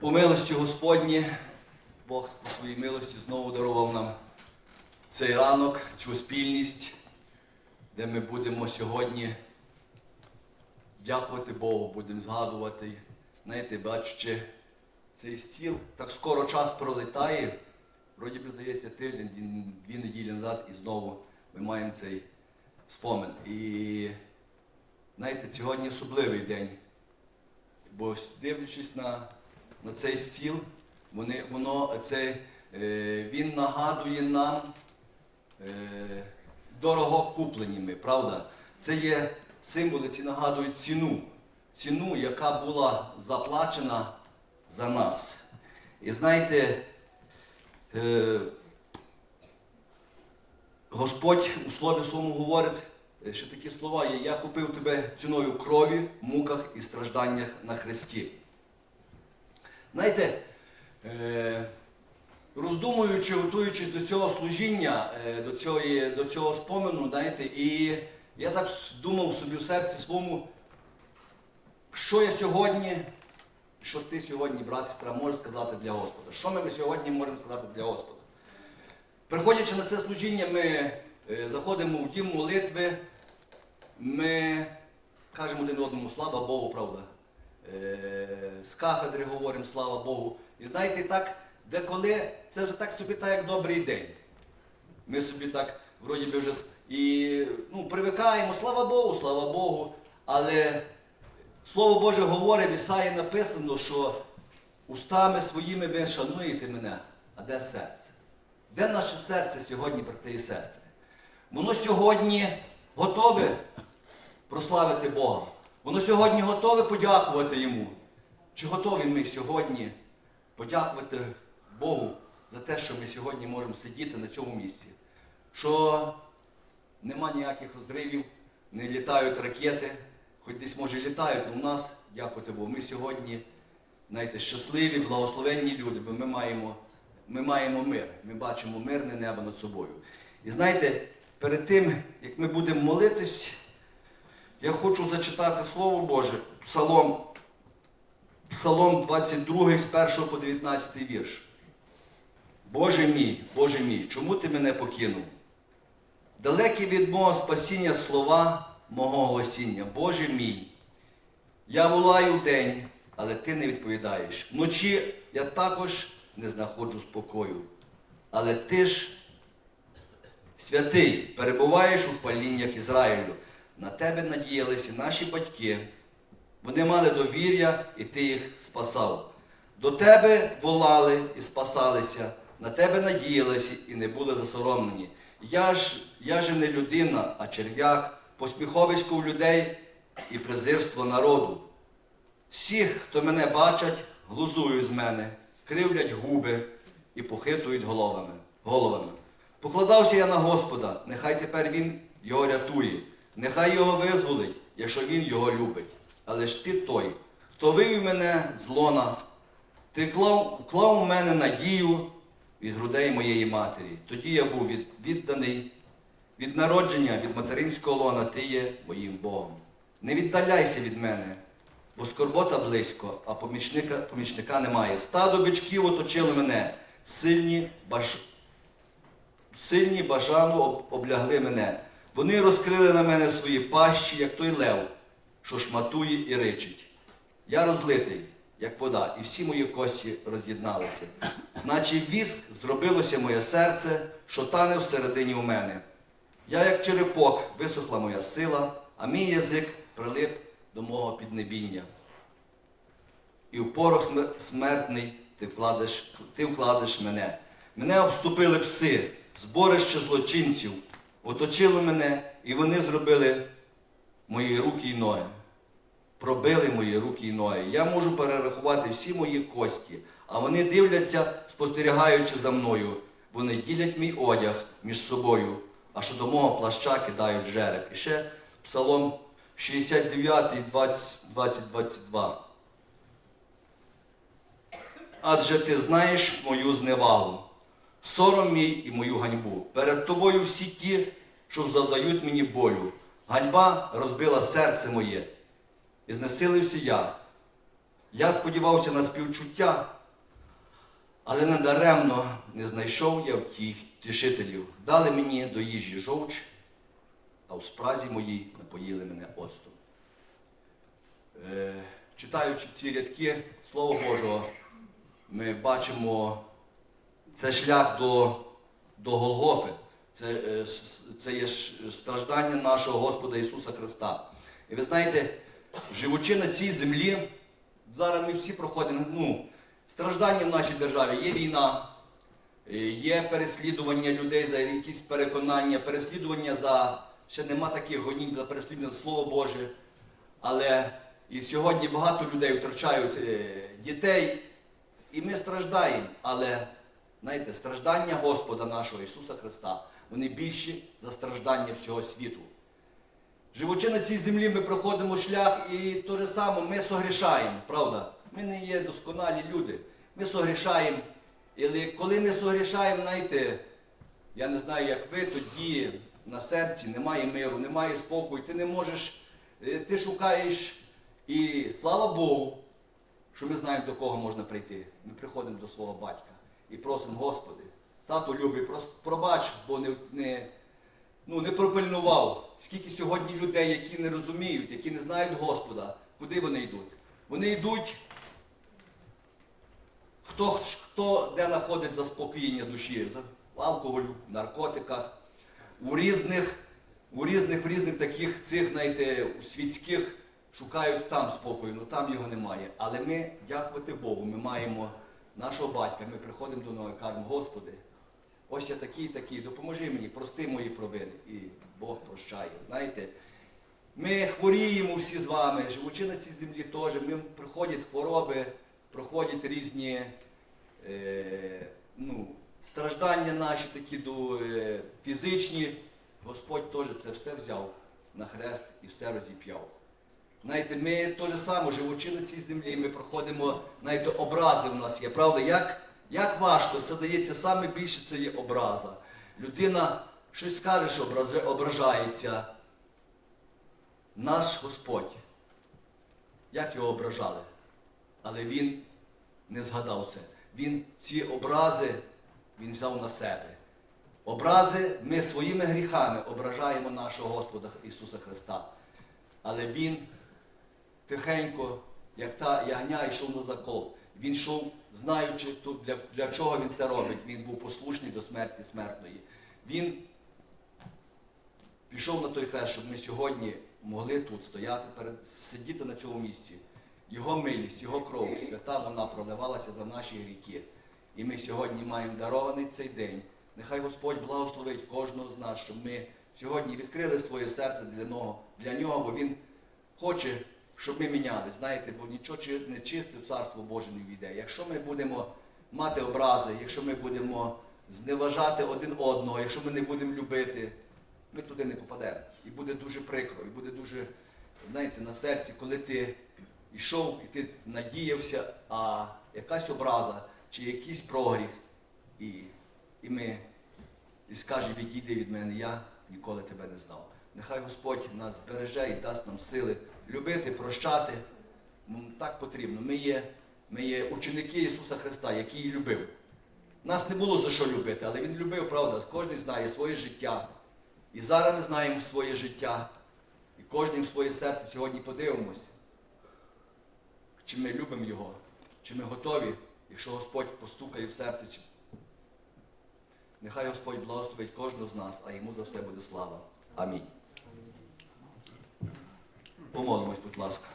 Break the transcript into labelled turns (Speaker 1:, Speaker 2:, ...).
Speaker 1: По милості Господні, Бог по своїй милості знову дарував нам цей ранок, цю спільність, де ми будемо сьогодні дякувати Богу, будемо згадувати. Знаєте, бачите, цей стіл так скоро час пролетає. Вроді би здається тиждень, дві неділі назад, і знову ми маємо цей спомин. І знаєте, сьогодні особливий день. Бо дивлячись на, на цей стіл, вони, воно, це, е, він нагадує нам е, дорого куплені ми, правда? Це є символи, ці нагадують ціну. Ціну, яка була заплачена за нас. І знаєте, е, Господь у слові своєму говорить, що такі слова є, я купив тебе ціною крові, муках і стражданнях на Христі. Знаєте, е, роздумуючи, готуючись до цього служіння, е, до, цього, до цього спомену, знаєте, і я так думав собі в серці своєму, що я сьогодні, що ти сьогодні, брат і сестра, можеш сказати для Господа? Що ми сьогодні можемо сказати для Господа? Приходячи на це служіння, ми е, заходимо в дім молитви, ми кажемо один одному слава Богу, правда. Е, З кафедри говоримо слава Богу. І знаєте, так, деколи це вже так собі так, як добрий день. Ми собі так, вроді би вже і ну, привикаємо, слава Богу, слава Богу. Але Слово Боже говорить, в Ісаї написано, що устами своїми ви шануєте мене, а де серце? Де наше серце сьогодні, брати і сестри? Воно сьогодні готове прославити Бога. Воно сьогодні готове подякувати Йому. Чи готові ми сьогодні подякувати Богу за те, що ми сьогодні можемо сидіти на цьому місці? Що нема ніяких розривів, не літають ракети, хоч десь може літають, але у нас, дякувати Богу, ми сьогодні, знаєте, щасливі, благословенні люди, бо ми маємо, ми маємо мир. Ми бачимо мирне небо над собою. І знаєте, перед тим, як ми будемо молитись, я хочу зачитати Слово Боже, Псалом, Псалом 22 з 1 по 19 вірш. Боже мій, Боже мій, чому ти мене покинув? Далекі від мого спасіння слова мого голосіння. Боже мій, я волаю вдень, але ти не відповідаєш. Вночі я також не знаходжу спокою. Але ти ж святий, перебуваєш у паліннях Ізраїлю. На тебе надіялися наші батьки. Вони мали довір'я, і ти їх спасав. До тебе волали і спасалися, на тебе надіялися і не були засоромлені. Я ж, я же не людина, а черв'як, посміховисько в людей і презирство народу. Всіх, хто мене бачать, глузують з мене, кривлять губи і похитують головами. головами. Покладався я на Господа, нехай тепер Він його рятує, нехай його визволить, якщо він його любить. Але ж ти той, хто вивів мене з лона, ти клав, клав у мене надію від грудей моєї матері. Тоді я був від, відданий від народження, від материнського лона, ти є моїм Богом. Не віддаляйся від мене, бо скорбота близько, а помічника, помічника немає. Стадо бичків оточило мене, сильні, баш... сильні бажану об- облягли мене. Вони розкрили на мене свої пащі, як той лев, що шматує і ричить. Я розлитий, як вода, і всі мої кості роз'єдналися. Наче віск зробилося моє серце, що тане всередині у мене. Я, як черепок, висохла моя сила, а мій язик прилип до мого піднебіння. І в порох смертний ти вкладеш, ти вкладеш мене. Мене обступили пси, зборище злочинців, оточило мене, і вони зробили мої руки і ноги. Пробили мої руки і ноги. Я можу перерахувати всі мої кості, а вони дивляться, спостерігаючи за мною. Вони ділять мій одяг між собою, а що до мого плаща кидають жереб. І ще Псалом 69, 20, 20, 22. Адже ти знаєш мою зневагу, сором мій і мою ганьбу. Перед тобою всі ті, що завдають мені болю. Ганьба розбила серце моє, і знесилився я. Я сподівався на співчуття, але надаремно не знайшов я втіх тішителів. Дали мені до їжі жовч, а у спразі моїй напоїли мене оцтом. Е, читаючи ці рядки Слова Божого, ми бачимо це шлях до, до Голгофи. Це, е, це є страждання нашого Господа Ісуса Христа. І ви знаєте, живучи на цій землі, зараз ми всі проходимо ну, страждання в нашій державі. Є війна, е, є переслідування людей за якісь переконання, переслідування за ще нема таких гонінь за переслідування Слово Боже. Але і сьогодні багато людей втрачають е, дітей, і ми страждаємо. Але знаєте, страждання Господа нашого Ісуса Христа, вони більші за страждання всього світу. Живучи на цій землі, ми проходимо шлях і то же саме ми согрішаємо, правда? Ми не є досконалі люди. Ми согрішаємо. І коли ми согрішаємо, знаєте, я не знаю, як ви, тоді на серці немає миру, немає спокою, ти не можеш, е, ти шукаєш. І слава Богу, що ми знаємо, до кого можна прийти. Ми приходимо до свого батька і просимо, Господи, тату любий, пробач, бо не, не, ну, не пропильнував. Скільки сьогодні людей, які не розуміють, які не знають Господа, куди вони йдуть? Вони йдуть, хто, хто де знаходить заспокоєння душі, в алкоголю, в наркотиках, у різних, у різних, в різних таких цих, знаєте, у світських шукають там спокою, ну там його немає. Але ми, дякувати Богу, ми маємо нашого батька, ми приходимо до нього і кажемо, Господи, ось я такий, такий, допоможи мені, прости мої провини. І Бог прощає. Знаєте, ми хворіємо всі з вами, живучи на цій землі теж, ми проходять хвороби, проходять різні е, ну, страждання наші такі до, е, фізичні. Господь теж це все взяв на хрест і все розіп'яв. Знаєте, ми теж саме, живучи на цій землі, ми проходимо, знаєте, образи в нас є. Правда, як, як важко, це дається саме більше це є образа. Людина щось скаже, що ображається. Наш Господь, як його ображали, але він не згадав це. Він ці образи він взяв на себе. Образи ми своїми гріхами ображаємо нашого Господа Ісуса Христа. Але Він тихенько, як та ягня, йшов на закол. Він йшов, знаючи, тут, для, для чого він це робить. Він був послушний до смерті смертної. Він пішов на той хрест, щоб ми сьогодні могли тут стояти, перед, сидіти на цьому місці. Його милість, Його кров, свята вона проливалася за наші гріхи. І ми сьогодні маємо дарований цей день. Нехай Господь благословить кожного з нас, щоб ми сьогодні відкрили своє серце для нього, для нього, бо Він хоче, щоб ми міняли. Знаєте, бо нічого не чисте Царство Боже не війде. Якщо ми будемо мати образи, якщо ми будемо зневажати один одного, якщо ми не будемо любити, ми туди не попадемо. І буде дуже прикро, і буде дуже, знаєте, на серці, коли ти йшов і ти надіявся, а якась образа чи якийсь прогріх, і, і ми і скаже, відійди від мене, я ніколи тебе не знав. Нехай Господь нас збереже і дасть нам сили любити, прощати. М, Так потрібно. Ми є, ми є ученики Ісуса Христа, який любив. Нас не було за що любити, але Він любив, правда. Кожен знає своє життя. І зараз ми знаємо своє життя. І кожен в своє серце сьогодні подивимось, чи ми любимо Його, чи ми готові, якщо Господь постукає в серце. Чи... Нехай Господь благословить кожного з нас, а йому за все буде слава. Амінь. Помолимось, будь ласка.